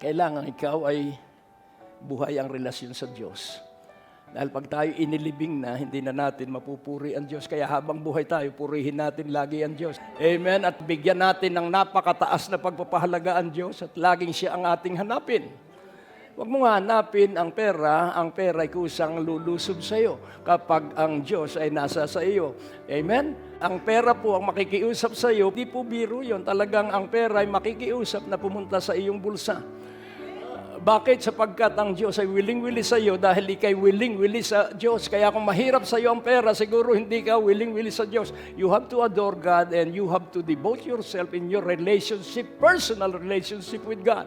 kailangan ikaw ay buhay ang relasyon sa Diyos. Dahil pag tayo inilibing na, hindi na natin mapupuri ang Diyos. Kaya habang buhay tayo, purihin natin lagi ang Diyos. Amen? At bigyan natin ng napakataas na pagpapahalaga ang Diyos at laging siya ang ating hanapin. Huwag mo nga hanapin ang pera, ang pera ay kusang lulusob sa iyo kapag ang Diyos ay nasa sa iyo. Amen? Ang pera po ang makikiusap sa iyo, di po biro yon. Talagang ang pera ay makikiusap na pumunta sa iyong bulsa. Bakit? Sapagkat ang Diyos ay willing-willing sa iyo dahil ikay willing-willing sa Diyos. Kaya kung mahirap sa iyo ang pera, siguro hindi ka willing-willing sa Diyos. You have to adore God and you have to devote yourself in your relationship, personal relationship with God.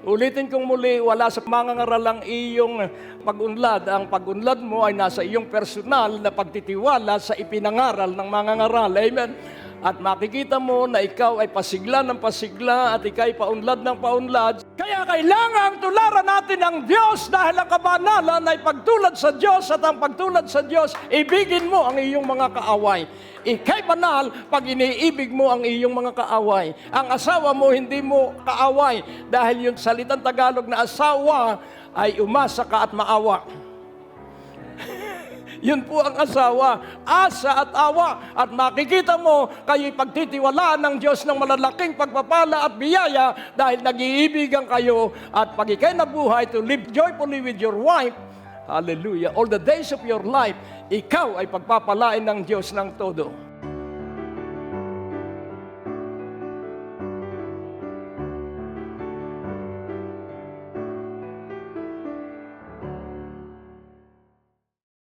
Ulitin kong muli, wala sa mangangaral ang iyong pag-unlad. Ang pag-unlad mo ay nasa iyong personal na pagtitiwala sa ipinangaral ng mangangaral. Amen? At makikita mo na ikaw ay pasigla ng pasigla at ikaw ay paunlad ng paunlad. Kaya kailangan tularan natin ang Diyos dahil ang kabanalan ay pagtulad sa Diyos at ang pagtulad sa Diyos, ibigin mo ang iyong mga kaaway. Ikay banal pag iniibig mo ang iyong mga kaaway. Ang asawa mo hindi mo kaaway dahil yung salitang Tagalog na asawa ay umasa ka at maawa. Yun po ang asawa, asa at awa. At makikita mo, kayo'y pagtitiwalaan ng Diyos ng malalaking pagpapala at biyaya dahil nag-iibigan kayo at pag ikay nabuhay to live joyfully with your wife, hallelujah, all the days of your life, ikaw ay pagpapalain ng Diyos ng todo.